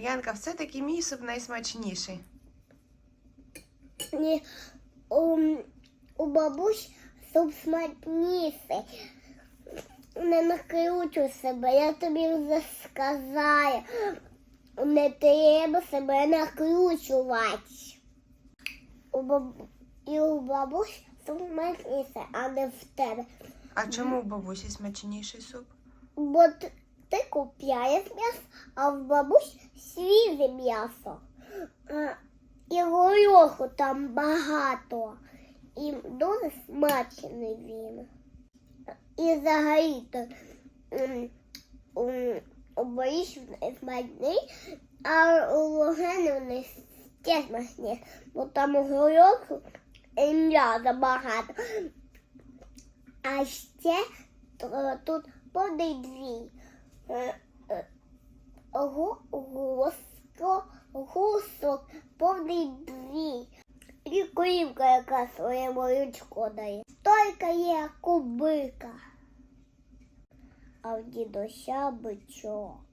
Янка, все-таки мій суп найсмачніший. Ні, у, у бабусь суп смачніший. Не накручуй себе, я тобі вже сказала. Не треба себе накручувати. У баб... І у бабусь суп смачніший, а не в тебе. А чому в бабусі смачніший суп? Бо ти купляєш м'ясо, а в бабусь свіже м'ясо. І гороху там багато. І дуже смачний він. І взагалі то борщ смачний, а у логену не ще смачний, бо там гороху і м'яса багато. А ще е, тут гу- Гуско, гусок, повний двій. І курівка, яка своє молочко дає. Стойка є кубика. А в дідуся бичок.